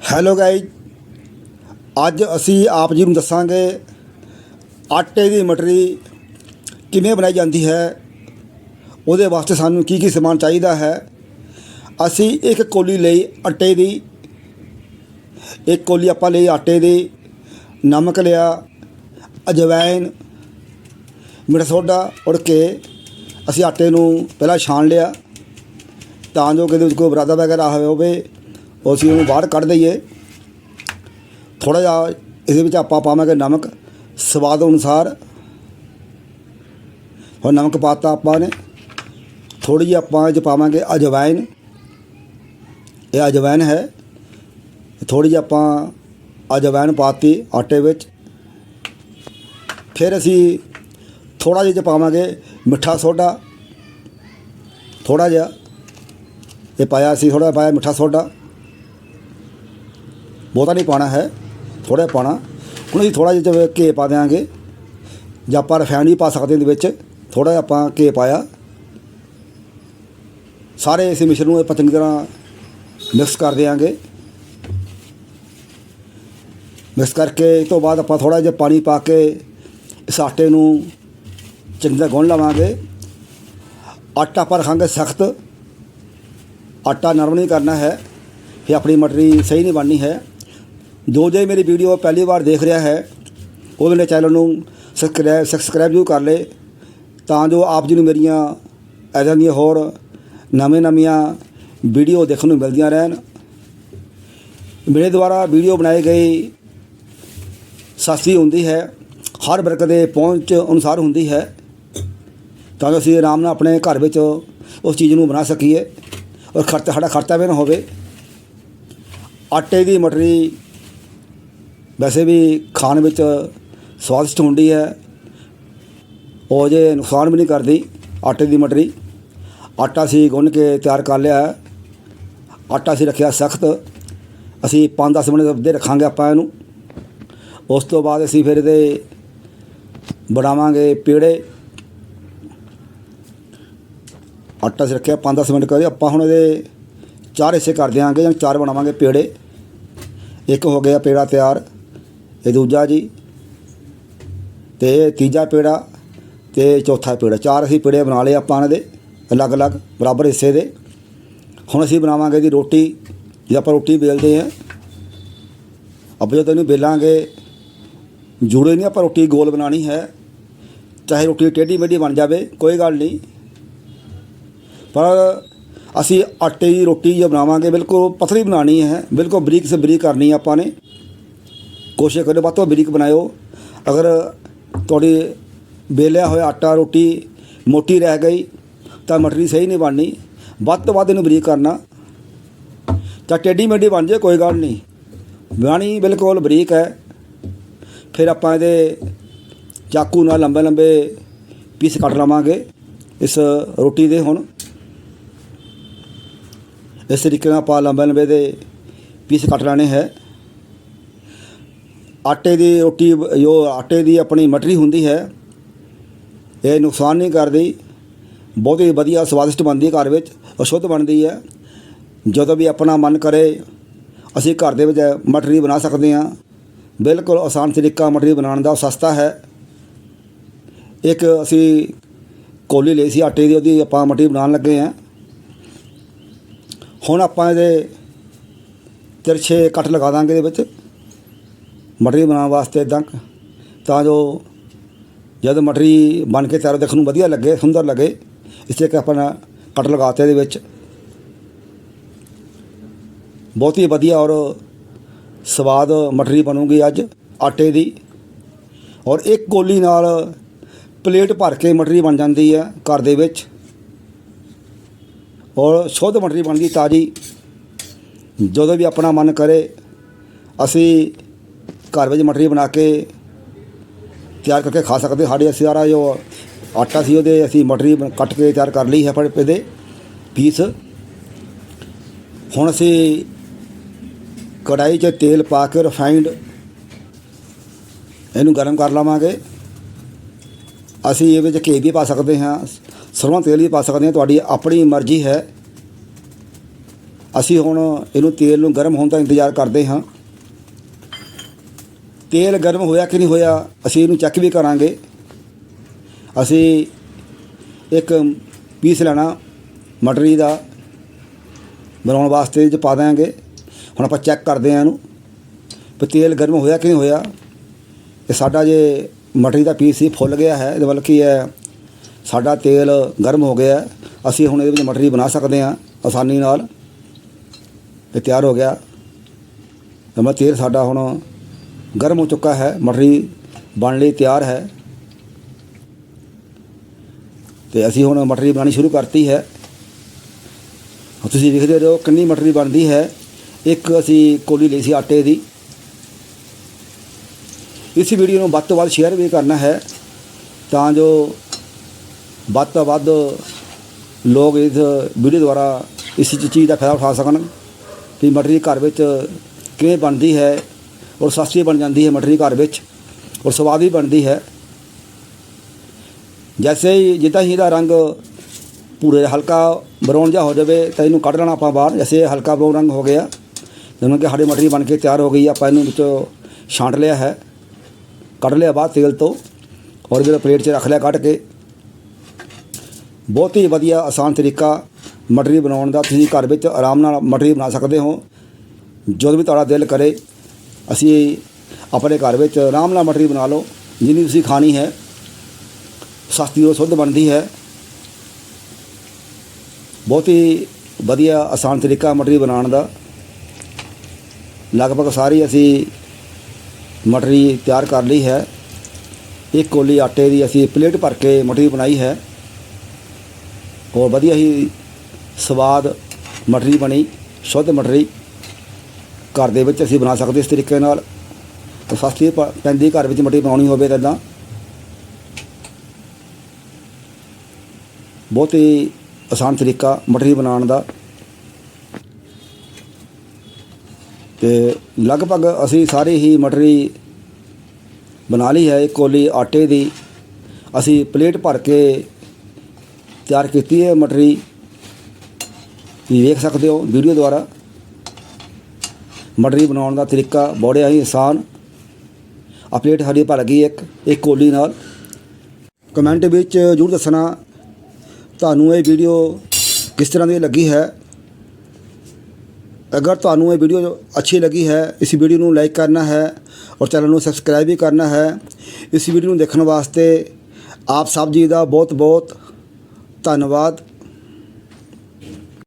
Hello guys ਅੱਜ ਅਸੀਂ ਆਪ ਜੀ ਨੂੰ ਦੱਸਾਂਗੇ ਆਟੇ ਦੀ ਮਟਰੀ ਕਿਵੇਂ ਬਣਾਈ ਜਾਂਦੀ ਹੈ, ਉਹਦੇ ਵਾਸਤੇ ਸਾਨੂੰ ਕੀ ਕੀ ਸਮਾਨ ਚਾਹੀਦਾ ਹੈ। ਅਸੀਂ ਇੱਕ ਕੋਲੀ ਲਈ ਆਟੇ ਦੀ, ਇੱਕ ਕੋਲੀ ਆਪਾਂ ਲਈ ਆਟੇ ਦੀ, ਨਮਕ ਲਿਆ ਅਜਵਾਇਨ ਮਿਰਚ ਸੋਡਾ ਉੜ ਕੇ ਅਸੀਂ ਆਟੇ ਨੂੰ ਪਹਿਲਾਂ ਛਾਣ ਲਿਆ, ਤਾਂ ਜੋ ਕਿ ਇਹਦੇ ਵਿੱਚ ਕੋਈ ਬਰਾਦਾ ਵਗੈਰਾ ਹੋਵੇ ਹੋਵੇ ਉਹ ਅਸੀਂ ਉਹਨੂੰ ਬਾਹਰ ਕੱਢ ਦਈਏ। ਥੋੜਾ ਜਿਹਾ ਇਹਦੇ ਵਿੱਚ ਆਪਾਂ ਪਾਵਾਂਗੇ ਨਮਕ। ਸਵਾਦ ਅਨੁਸਾਰ ਹੁਣ ਨਮਕ ਪਾਤਾ ਆਪਾਂ ਨੇ। ਥੋੜੀ ਜਿਹੀ ਆਪਾਂ ਇਹ 'ਚ ਪਾਵਾਂਗੇ ਅਜਵਾਇਨ ਇਹ ਅਜਵਾਇਨ ਹੈ। ਥੋੜੀ ਜਿਹੀ ਆਪਾਂ ਅਜਵਾਇਨ ਪਾਤੀ ਆਟੇ ਵਿੱਚ। ਫਿਰ ਅਸੀਂ ਥੋੜਾ ਜਿਹਾ 'ਚ ਪਾਵਾਂਗੇ ਮਿੱਠਾ ਸੋਡਾ। ਥੋੜਾ ਜਿਹਾ। ਇਹ ਪਾਇਆ ਸੀ ਥੋੜਾ ਪਾਇਆ ਮਿੱਠਾ ਸੋਡਾ। ਬਹੁਤਾ ਨਹੀਂ ਪਾਣਾ ਹੈ ਥੋੜਾ ਪਾਣਾ ਹੁਣ ਅਸੀਂ ਥੋੜਾ ਜਿਹਾ ਘੇ ਪਾ ਦਿਆਂਗੇ, ਜਾਂ ਆਪਾਂ ਰਿਫਾਈਨਡ ਵੀ ਪਾ ਸਕਦੇ ਇਹਦੇ ਵਿੱਚ ਥੋੜਾ ਜਿਹਾ ਆਪਾਂ ਘੇ ਪਾਇਆ। ਸਾਰੇ ਇਸ ਮਿਸ਼ਰਣ ਨੂੰ ਆਪਾਂ ਚੰਗੀ ਤਰ੍ਹਾਂ ਮਿਕਸ ਕਰ ਦਿਆਂਗੇ। ਮਿਕਸ ਕਰਕੇ ਇਸ ਤੋਂ ਬਾਅਦ ਆਪਾਂ ਥੋੜਾ ਜਿਹਾ ਪਾਣੀ ਪਾ ਕੇ ਇਸ ਆਟੇ ਨੂੰ ਚੰਗੀ ਤਰ੍ਹਾਂ ਗੁੰਨ ਲਵਾਂਗੇ। ਆਟਾ ਪਰ ਰੱਖਾਂਗੇ ਸਖਤ। ਆਟਾ ਨਰਮ ਨਹੀਂ ਕਰਨਾ ਹੈ ਇਹ ਆਪਣੀ ਮਟਰੀ ਸਹੀ ਨਹੀਂ ਬਣਨੀ ਹੈ। ਜੋ ਜੇ ਮੇਰੀ ਵੀਡੀਓ ਪਹਿਲੀ ਵਾਰ ਦੇਖ ਰਿਹਾ ਹੈ ਉਹ ਮੇਰੇ ਚੈਨਲ ਨੂੰ ਸਬਸਕ੍ਰਾਈਬ ਸਬਸਕ੍ਰਾਈਬ ਜ਼ਰੂਰ ਕਰ ਲੇ, ਤਾਂ ਜੋ ਆਪ ਜੀ ਨੂੰ ਮੇਰੀਆਂ ਇੱਦਾਂ ਦੀਆਂ ਹੋਰ ਨਵੇਂ ਨਵੀਆਂ ਵੀਡੀਓ ਦੇਖਣ ਨੂੰ ਮਿਲਦੀਆਂ ਰਹਿਣ। ਮੇਰੇ ਦੁਆਰਾ ਵੀਡੀਓ ਬਣਾਈ ਗਈ ਸਸਤੀ ਹੁੰਦੀ ਹੈ, ਹਰ ਵਰਗ ਦੇ ਪਹੁੰਚ ਅਨੁਸਾਰ ਹੁੰਦੀ ਹੈ। ਤਾਂ ਜੋ ਅਸੀਂ ਆਰਾਮ ਨਾਲ ਆਪਣੇ ਘਰ ਵਿੱਚ ਉਸ ਚੀਜ਼ ਨੂੰ ਬਣਾ ਸਕੀਏ, ਔਰ ਖਰਚਾ ਸਾਡਾ ਖਰਚਾ ਵੀ ਨਾ ਹੋਵੇ। ਆਟੇ ਦੀ ਮਟਰੀ ਵੈਸੇ ਵੀ ਖਾਣ ਵਿੱਚ ਸਵਾਦਿਸ਼ਟ ਹੁੰਦੀ ਹੈ। ਉਹ ਜੇ ਨੁਕਸਾਨ ਵੀ ਨਹੀਂ ਕਰਦੀ, ਆਟੇ ਦੀ ਮਟਰੀ। ਆਟਾ ਸੀ ਗੁੰਨ ਕੇ ਤਿਆਰ ਕਰ ਲਿਆ ਆਟਾ ਸੀ ਰੱਖਿਆ ਸਖਤ। ਅਸੀਂ 5-10 ਮਿੰਟ ਦੇ ਰੱਖਾਂਗੇ ਆਪਾਂ ਇਹਨੂੰ। ਉਸ ਤੋਂ ਬਾਅਦ ਅਸੀਂ ਫਿਰ ਇਹਦੇ ਬਣਾਵਾਂਗੇ ਪੇੜੇ। ਆਟਾ ਸੀ ਰੱਖਿਆ 5-10 ਮਿੰਟ ਕਰੇ ਆਪਾਂ ਹੁਣ ਇਹਦੇ ਚਾਰ ਹਿੱਸੇ ਕਰ ਦਿਆਂਗੇ ਜਾਂ ਚਾਰ ਬਣਾਵਾਂਗੇ ਪੇੜੇ। ਇੱਕ ਹੋ ਗਿਆ ਪੇੜਾ ਤਿਆਰ। ਇਹ ਦੂਜਾ ਜੀ। ਤੇ ਤੀਜਾ ਪੇੜਾ ਤੇ ਚੌਥਾ ਪੇੜਾ। ਚਾਰ ਅਸੀਂ ਪੇੜੇ ਬਣਾ ਲਏ ਆਪਾਂ ਇਹਨਾਂ ਦੇ, ਅਲੱਗ-ਅਲੱਗ, ਬਰਾਬਰ ਹਿੱਸੇ ਦੇ। ਹੁਣ ਅਸੀਂ ਬਣਾਵਾਂਗੇ ਦੀ ਰੋਟੀ। ਜੇ ਆਪਾਂ ਰੋਟੀ ਵੇਲਦੇ ਹਾਂ, ਆਪਾਂ ਜਦੋਂ ਇਹਨੂੰ ਵੇਲਾਂਗੇ, ਜੁੜੇ ਨਹੀਂ ਆਪਾਂ ਰੋਟੀ ਗੋਲ ਬਣਾਣੀ ਹੈ। ਚਾਹੇ ਰੋਟੀ ਟੇਢੀ ਮੇਢੀ ਬਣ ਜਾਵੇ, ਕੋਈ ਗੱਲ ਨਹੀਂ। ਪਰ ਅਸੀਂ ਆਟੇ ਦੀ ਰੋਟੀ ਜੇ ਬਣਾਵਾਂਗੇ, ਬਿਲਕੁਲ ਪਤਲੀ ਬਣਾਣੀ ਹੈ। ਬਿਲਕੁਲ ਬਰੀਕ ਸੇ ਬਰੀਕ ਕਰਨੀ ਹੈ ਆਪਾਂ ਨੇ। ਕੋਸ਼ਿਸ਼ ਕਰੋ ਵੱਧ ਤੋਂ ਬਰੀਕ ਬਣਾਇਓ। ਅਗਰ ਤੁਹਾਡੀ ਵੇਲਿਆ ਹੋਇਆ ਆਟਾ, ਰੋਟੀ ਮੋਟੀ ਰਹਿ ਗਈ, ਤਾਂ ਮਟਰੀ ਸਹੀ ਨਹੀਂ ਬਣਨੀ। ਵੱਧ ਤੋਂ ਵੱਧ ਇਹਨੂੰ ਬਰੀਕ ਕਰਨਾ। ਤਾਂ ਟੇਢੀ ਮੇਢੀ ਬਣ ਜਾਏ, ਕੋਈ ਗੱਲ ਨਹੀਂ। ਬਣਾਣੀ ਬਿਲਕੁਲ ਬਰੀਕ ਹੈ। ਫਿਰ ਆਪਾਂ ਇਹਦੇ ਚਾਕੂ ਨਾਲ ਲੰਬੇ ਲੰਬੇ ਪੀਸ ਕੱਟ ਲਵਾਂਗੇ ਇਸ ਰੋਟੀ ਦੇ ਹੁਣ। ਇਸ ਤਰੀਕੇ ਨਾਲ ਆਪਾਂ ਲੰਬੇ ਲੰਬੇ ਦੇ ਪੀਸ ਕੱਟ ਲੈਣੇ ਹੈ। ਆਟੇ ਦੀ ਰੋਟੀ, ਜੋ ਆਟੇ ਦੀ ਆਪਣੀ ਮਟਰੀ ਹੁੰਦੀ ਹੈ, ਇਹ ਨੁਕਸਾਨ ਨਹੀਂ ਕਰਦੀ। ਬਹੁਤ ਹੀ ਵਧੀਆ, ਸਵਾਦਿਸ਼ਟ ਬਣਦੀ ਹੈ ਘਰ ਵਿੱਚ ਅਸ਼ੁੱਧ ਬਣਦੀ ਹੈ। ਜਦੋਂ ਵੀ ਆਪਣਾ ਮਨ ਕਰੇ, ਅਸੀਂ ਘਰ ਦੇ ਵਿੱਚ ਮਟਰੀ ਬਣਾ ਸਕਦੇ ਹਾਂ। ਬਿਲਕੁਲ ਆਸਾਨ ਤਰੀਕਾ ਮਟਰੀ ਬਣਾਉਣ ਦਾ ਸਸਤਾ ਹੈ। ਇੱਕ ਅਸੀਂ ਕੋਲੀ ਲਈ ਸੀ ਆਟੇ ਦੀ, ਉਹਦੀ ਆਪਾਂ ਮਟਰੀ ਬਣਾਉਣ ਲੱਗੇ ਹਾਂ। ਹੁਣ ਆਪਾਂ ਇਹਦੇ ਤਿਰਛੇ ਕੱਟ ਲਗਾ ਦਾਂਗੇ ਇਹਦੇ ਵਿੱਚ। ਮਟਰੀ ਬਣਾਉਣ ਵਾਸਤੇ ਇਦਾਂ ਤਾਂ ਜੋ ਜਦ ਮਟਰੀ ਬਣ ਕੇ ਤਿਆਰ ਦੇਖਣ ਨੂੰ ਵਧੀਆ ਲੱਗੇ, ਸੁੰਦਰ ਲੱਗੇ, ਇਸ ਕਰਕੇ ਆਪਾਂ ਨੇ ਕੱਟ ਲਗਾਤੇ ਇਹਦੇ ਵਿੱਚ। ਬਹੁਤ ਹੀ ਵਧੀਆ ਔਰ ਸਵਾਦ ਮਟਰੀ ਬਣੂਗੀ ਅੱਜ ਆਟੇ ਦੀ। ਔਰ ਇੱਕ ਗੋਲੀ ਨਾਲ ਪਲੇਟ ਭਰ ਕੇ ਮਟਰੀ ਬਣ ਜਾਂਦੀ ਹੈ ਘਰ ਦੇ ਵਿੱਚ। ਔਰ ਸ਼ੁੱਧ ਮਟਰੀ ਬਣਦੀ ਤਾਜ਼ੀ। ਜਦੋਂ ਵੀ ਆਪਣਾ ਮਨ ਕਰੇ, ਅਸੀਂ ਘਰ ਵਿੱਚ ਮਟਰੀ ਬਣਾ ਕੇ ਤਿਆਰ ਕਰਕੇ ਖਾ ਸਕਦੇ ਸਾਡੇ ਅਸੀਂ ਸਾਰਾ ਜੋ ਆਟਾ ਸੀ ਉਹਦੇ ਅਸੀਂ ਮਟਰੀ ਕੱਟ ਕੇ ਤਿਆਰ ਕਰ ਲਈ ਹੈ ਪਰ ਇਹਦੇ ਪੀਸ ਹੁਣ ਅਸੀਂ ਕੜਾਈ 'ਚ ਤੇਲ ਪਾ ਕੇ ਰਿਫਾਈਨਡ ਇਹਨੂੰ ਗਰਮ ਕਰ ਲਵਾਂਗੇ। ਅਸੀਂ ਇਹ ਵਿੱਚ ਘੀ ਵੀ ਪਾ ਸਕਦੇ ਹਾਂ, ਸਰੋਂ ਤੇਲ ਵੀ ਪਾ ਸਕਦੇ ਹਾਂ। ਤੁਹਾਡੀ ਆਪਣੀ ਮਰਜ਼ੀ ਹੈ। ਅਸੀਂ ਹੁਣ ਇਹਨੂੰ ਤੇਲ ਨੂੰ ਗਰਮ ਹੋਣ ਦਾ ਇੰਤਜ਼ਾਰ ਕਰਦੇ ਹਾਂ। ਤੇਲ ਗਰਮ ਹੋਇਆ ਕਿ ਨਹੀਂ ਹੋਇਆ, ਅਸੀਂ ਇਹਨੂੰ ਚੈੱਕ ਵੀ ਕਰਾਂਗੇ। ਅਸੀਂ ਇੱਕ ਪੀਸ ਲੈਣਾ ਮਟਰੀ ਦਾ, ਬਣਾਉਣ ਵਾਸਤੇ ਇਹ 'ਚ ਪਾ ਦਿਆਂਗੇ। ਹੁਣ ਆਪਾਂ ਚੈੱਕ ਕਰਦੇ ਹਾਂ ਇਹਨੂੰ ਵੀ ਤੇਲ ਗਰਮ ਹੋਇਆ ਕਿ ਨਹੀਂ ਹੋਇਆ। ਇਹ ਸਾਡਾ ਜੇ ਮਟਰੀ ਦਾ ਪੀਸ ਹੀ ਫੁੱਲ ਗਿਆ ਹੈ। ਇਹਦੇ ਵੱਲ ਕੀ ਹੈ, ਸਾਡਾ ਤੇਲ ਗਰਮ ਹੋ ਗਿਆ ਅਸੀਂ ਹੁਣ ਇਹਦੇ ਵਿੱਚ ਮਟਰੀ ਬਣਾ ਸਕਦੇ ਹਾਂ ਆਸਾਨੀ ਨਾਲ। ਇਹ ਤਿਆਰ ਹੋ ਗਿਆ। ਨਮਾ ਤੇਲ ਸਾਡਾ ਹੁਣ ਗਰਮ ਹੋ ਚੁੱਕਾ ਹੈ ਮਟਰੀ ਬਣ ਲਈ ਤਿਆਰ ਹੈ। ਤੇ ਅਸੀਂ ਹੁਣ ਮਟਰੀ ਬਣਾਉਣੀ ਸ਼ੁਰੂ ਕਰਤੀ ਹੈ। ਤੁਸੀਂ ਵੇਖਦੇ ਰਹੋ ਕਿੰਨੀ ਮਟਰੀ ਬਣਦੀ ਹੈ। ਇੱਕ ਅਸੀਂ ਕੋਲੀ ਲਈ ਸੀ ਆਟੇ ਦੀ। ਇਸ ਵੀਡੀਓ ਨੂੰ ਵੱਧ ਤੋਂ ਵੱਧ ਸ਼ੇਅਰ ਵੀ ਕਰਨਾ ਹੈ, ਤਾਂ ਜੋ ਵੱਧ ਤੋਂ ਵੱਧ ਲੋਕ ਇਸ ਵੀਡੀਓ ਦੁਆਰਾ ਇਸ ਚੀਜ਼ ਦਾ ਫਾਇਦਾ ਉਠਾ ਸਕਣ ਕਿ ਮਟਰੀ ਘਰ ਵਿੱਚ ਕਿਵੇਂ ਬਣਦੀ ਹੈ ਔਰ ਸਸਤੀ ਬਣ ਜਾਂਦੀ ਹੈ ਮਟਰੀ ਘਰ ਵਿੱਚ, ਔਰ ਸਵਾਦ ਵੀ ਬਣਦੀ ਹੈ। ਜੈਸੇ ਹੀ ਜਿੱਦਾਂ ਹੀ ਇਹਦਾ ਰੰਗ ਪੂਰੇ ਹਲਕਾ ਬਰਾਊਨ ਜਿਹਾ ਹੋ ਜਾਵੇ, ਤਾਂ ਇਹਨੂੰ ਕੱਢ ਲੈਣਾ ਆਪਾਂ ਬਾਹਰ। ਜੈਸੇ ਹਲਕਾ ਬਰਾਊਨ ਰੰਗ ਹੋ ਗਿਆ, ਜਿਵੇਂ ਕਿ ਸਾਡੀ ਮਟਰੀ ਬਣ ਕੇ ਤਿਆਰ ਹੋ ਗਈ, ਆਪਾਂ ਇਹਨੂੰ ਵਿੱਚੋਂ ਛਾਂਟ ਲਿਆ ਹੈ। ਕੱਢ ਲਿਆ ਬਾਅਦ ਤੇਲ ਤੋਂ, ਔਰ ਜਿਹੜਾ ਪਲੇਟ 'ਚ ਰੱਖ ਲਿਆ ਕੱਢ ਕੇ। ਬਹੁਤ ਹੀ ਵਧੀਆ ਆਸਾਨ ਤਰੀਕਾ ਮਟਰੀ ਬਣਾਉਣ ਦਾ। ਤੁਸੀਂ ਘਰ ਵਿੱਚ ਆਰਾਮ ਨਾਲ ਮਟਰੀ ਬਣਾ ਸਕਦੇ ਹੋ। ਜਦੋਂ ਵੀ ਤੁਹਾਡਾ ਦਿਲ ਕਰੇ ਅਸੀਂ ਆਪਣੇ ਘਰ ਵਿੱਚ ਆਰਾਮ ਨਾਲ ਮਟਰੀ ਬਣਾ ਲਓ, ਜਿੰਨੀ ਤੁਸੀਂ ਖਾਣੀ ਹੈ, ਸਸਤੀ ਔਰ ਸ਼ੁੱਧ ਬਣਦੀ ਹੈ। ਬਹੁਤ ਹੀ ਵਧੀਆ, ਆਸਾਨ ਤਰੀਕਾ ਮਟਰੀ ਬਣਾਉਣ ਦਾ। ਲਗਭਗ ਸਾਰੀ ਅਸੀਂ ਮਟਰੀ ਤਿਆਰ ਕਰ ਲਈ ਹੈ। ਇੱਕ ਕੋਲੀ ਆਟੇ ਦੀ ਅਸੀਂ ਪਲੇਟ ਭਰ ਕੇ ਮਟਰੀ ਬਣਾਈ ਹੈ। ਔਰ ਵਧੀਆ ਹੀ ਸਵਾਦ ਮਟਰੀ ਬਣੀ, ਸ਼ੁੱਧ ਮਟਰੀ। ਘਰ ਦੇ ਵਿੱਚ ਅਸੀਂ ਬਣਾ ਸਕਦੇ ਇਸ ਤਰੀਕੇ ਨਾਲ। ਤਾਂ ਸਸਤੀ ਪ- ਪੈਂਦੀ ਘਰ ਵਿੱਚ ਮਟਰੀ ਬਣਾਉਣੀ ਹੋਵੇ ਤਾਂ ਇੱਦਾਂ ਬਹੁਤ ਹੀ ਆਸਾਨ ਤਰੀਕਾ ਮਟਰੀ ਬਣਾਉਣ ਦਾ। ਤੇ ਲਗਭਗ ਅਸੀਂ ਸਾਰੀ ਹੀ ਮਟਰੀ ਬਣਾ ਲਈ ਹੈ। ਇੱਕ ਕੋਲੀ ਆਟੇ ਦੀ। ਅਸੀਂ ਪਲੇਟ ਭਰ ਕੇ ਤਿਆਰ ਕੀਤੀ ਹੈ ਮਟਰੀ ਤੁਸੀਂ ਵੇਖ ਸਕਦੇ ਹੋ ਵੀਡੀਓ ਦੁਆਰਾ। ਮਟਰੀ ਬਣਾਉਣ ਦਾ ਤਰੀਕਾ ਬੜਿਆ ਹੀ ਆਸਾਨ। ਆ ਪਲੇਟ ਹਰੀ ਭਰ ਗਈ ਇੱਕ ਇੱਕ ਕੋਲੀ ਨਾਲ। ਕਮੈਂਟ ਵਿੱਚ ਜ਼ਰੂਰ ਦੱਸਣਾ ਤੁਹਾਨੂੰ ਇਹ ਵੀਡੀਓ ਕਿਸ ਤਰ੍ਹਾਂ ਦੀ ਲੱਗੀ ਹੈ। ਅਗਰ ਤੁਹਾਨੂੰ ਇਹ ਵੀਡੀਓ ਅੱਛੀ ਲੱਗੀ ਹੈ, ਇਸ ਵੀਡੀਓ ਨੂੰ ਲਾਈਕ ਕਰਨਾ ਹੈ ਔਰ ਚੈਨਲ ਨੂੰ ਸਬਸਕ੍ਰਾਈਬ ਵੀ ਕਰਨਾ ਹੈ। ਇਸ ਵੀਡੀਓ ਨੂੰ ਦੇਖਣ ਵਾਸਤੇ ਆਪ ਸਭ ਜੀ ਦਾ ਬਹੁਤ ਬਹੁਤ ਧੰਨਵਾਦ।